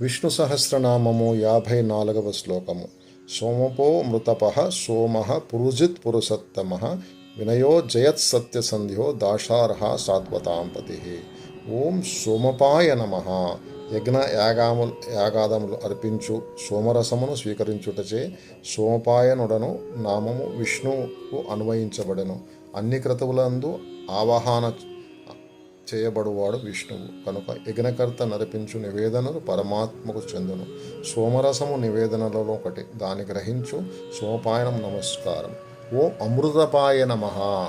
విష్ణు సహస్రనామము యాభై నాలుగవ శ్లోకము. సోమపో మృతప సోమ పురుజిత్ పురుషత్తమ వినయో జయత్ సత్యసంధ్యో దాషార్హ సాత్వతాంపతి ఓం సోమపాయ నమ. యజ్ఞ యాగాములు యాగాదములు అర్పించు సోమరసమును స్వీకరించుటచే సోమపాయనుడను నామము విష్ణువుకు అన్వయించబడెను. అన్ని క్రతువులందు ఆవాహన చేయబడువాడు విష్ణువు. కనుక యజ్ఞకర్త నడిపించు నివేదనలు పరమాత్మకు చెందును. సోమరసము నివేదనలలో ఒకటి. దాని గ్రహించు సోమపాయనం నమస్కారం. ఓ అమృతపాయ నమ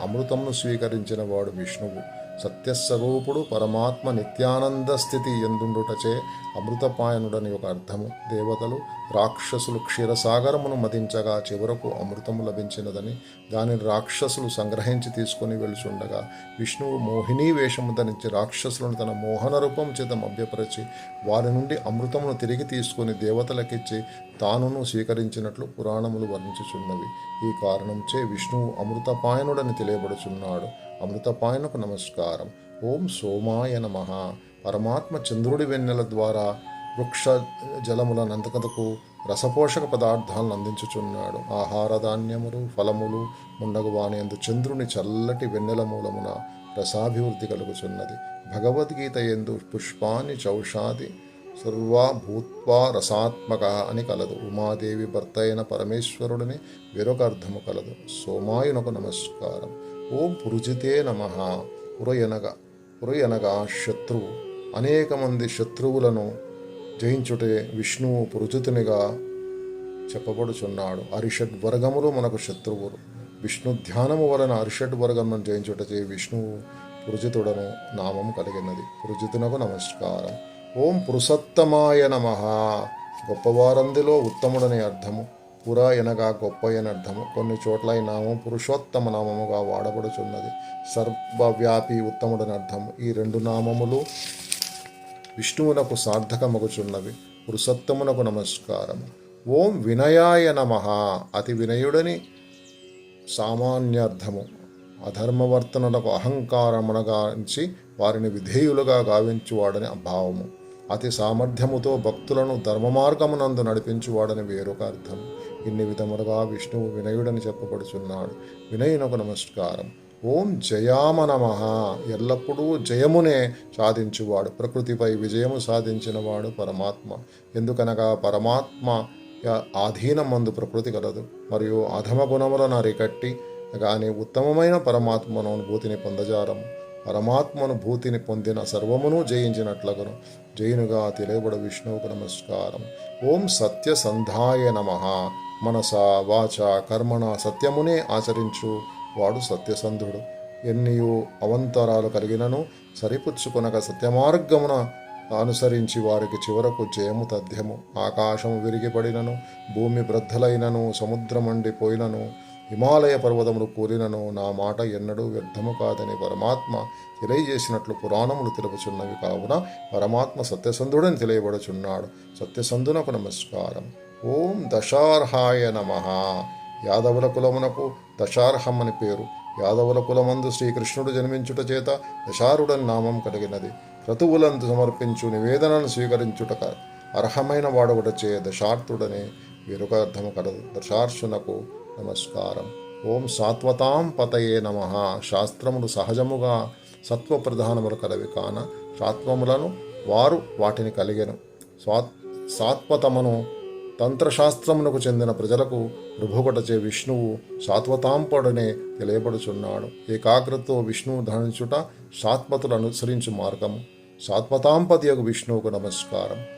అమృతమును స్వీకరించిన వాడు విష్ణువు. సత్యస్వరూపుడు పరమాత్మ నిత్యానంద స్థితి ఎందుండుటచే అమృతపాయనుడని ఒక అర్థము. దేవతలు రాక్షసులు క్షీరసాగరమును మదించగా చివరకు అమృతము లభించినదని దానిని రాక్షసులు సంగ్రహించి తీసుకొని వెలుచుండగా విష్ణువు మోహినీ వేషము ధరించి రాక్షసులను తన మోహన రూపం చేత మభ్యపరిచి వారి నుండి అమృతమును తిరిగి తీసుకొని దేవతలకిచ్చి తానును స్వీకరించినట్లు పురాణములు వర్ణించుచున్నవి. ఈ కారణంచే విష్ణువు అమృతపాయనుడని తెలియబడుచున్నాడు. అమృతపాయనకు నమస్కారం. ఓం సోమాయ నమ. పరమాత్మ చంద్రుడి వెన్నెల ద్వారా వృక్ష జలముల నంతకతకు రసపోషక పదార్థాలను అందించుచున్నాడు. ఆహార ధాన్యములు ఫలములు ముండగు వాణియందు చంద్రుని చల్లటి వెన్నెల మూలమున రసాభివృద్ధి కలుగుచున్నది. భగవద్గీత ఎందు పుష్పాన్ని చౌషాది సర్వా భూత్వా రసాత్మక అని కలదు. ఉమాదేవి భర్త అయిన పరమేశ్వరుడిని వేరొక అర్థము కలదు. సోమాయునకు నమస్కారం. ఓం పురుజితే నమ. పురయనగ పురయనగా శత్రువు అనేక మంది శత్రువులను జయించుటే విష్ణువు పురుజితునిగా చెప్పబడుచున్నాడు. అరిషడ్ వర్గములు మనకు శత్రువులు. విష్ణు ధ్యానము వలన అరిషడ్ వర్గమును జయించుటచే విష్ణువు పురుజితుడను నామం కలిగినది. పురుజితునకు నమస్కారం. ఓం పురుషోత్తమాయ నమ. గొప్పవారందిలో ఉత్తముడని అర్థము. పుర ఎనగా గొప్ప అని అర్థము. కొన్ని చోట్ల ఈ నామం పురుషోత్తమ నామముగా వాడబడుచున్నది. సర్వవ్యాపి ఉత్తముడని అర్థము. ఈ రెండు నామములు విష్ణువునకు సార్థకమగుచున్నవి. పురుషోత్తమునకు నమస్కారం ఓం వినయాయ నమ. అతి వినయుడని సామాన్యార్థము అధర్మవర్తనలకు అహంకారమునగాంచి వారిని విధేయులుగా గావించువాడని భావము అతి సామర్థ్యముతో భక్తులను ధర్మమార్గమునందు నడిపించువాడని వేరొక అర్థం. ఇన్ని విధములుగా విష్ణువు వినయుడని చెప్పబడుచున్నాడు వినయునకు నమస్కారం. ఓం జయామ నమ. ఎల్లప్పుడూ జయమునే సాధించువాడు. ప్రకృతిపై విజయము సాధించినవాడు పరమాత్మ. ఎందుకనగా పరమాత్మ ఆధీనం మందు ప్రకృతి కలదు. మరియు అధమ గుణములను అరికట్టి కానీ ఉత్తమమైన పరమాత్మను అనుభూతిని పొందజారము పరమాత్మను భూతిని పొందిన సర్వమును జయించినట్లగను. జైనుగా తెలియబడు విష్ణువుకు నమస్కారం. ఓం సత్యసంధాయ నమ. మనస వాచ కర్మణ సత్యమునే ఆచరించు. వాడు సత్యసంధుడు ఎన్నియు అవంతరాలు కలిగినను సరిపుచ్చుకొనక సత్యమార్గమున అనుసరించి వారికి చివరకు జయము తథ్యము. ఆకాశము విరిగిపడినను భూమి బ్రద్దలైనను సముద్రమండిపోయినను హిమాలయ పర్వతములు కోరినను నా మాట ఎన్నడూ వ్యర్థము కాదని పరమాత్మ తెలియజేసినట్లు పురాణములు తెలుపుచున్నవి కావున పరమాత్మ సత్యసంధుడని తెలియబడుచున్నాడు. సత్యసంధునకు నమస్కారం. ఓం దశార్హాయ నమ. యాదవుల కులమునకు దశార్హం అని పేరు. యాదవుల కులమందు శ్రీకృష్ణుడు జన్మించుట చేత దశారుడని నామం కలిగినది. క్రతువులందు సమర్పించు నివేదనను స్వీకరించుట అర్హమైన వాడవటచే దశార్థుడని ఎరుక అర్థము కలదు దశార్షునకు నమస్కారం. ఓం సాత్వతాం పతయే నమ. శాస్త్రములు సహజముగా సత్వ ప్రధానములు కలవి కాన సాత్వములను వారు వాటిని కలిగెను. స్వా సాత్వతమను తంత్రశాస్త్రమునకు చెందిన ప్రజలకు రుభుగొటచే విష్ణువు సాత్వతాంపడనే తెలియబడుచున్నాడు. ఏకాగ్రతతో విష్ణువు ధరించుట సాత్వతులు అనుసరించు మార్గము. సాత్వతాంపతి విష్ణువుకు నమస్కారం.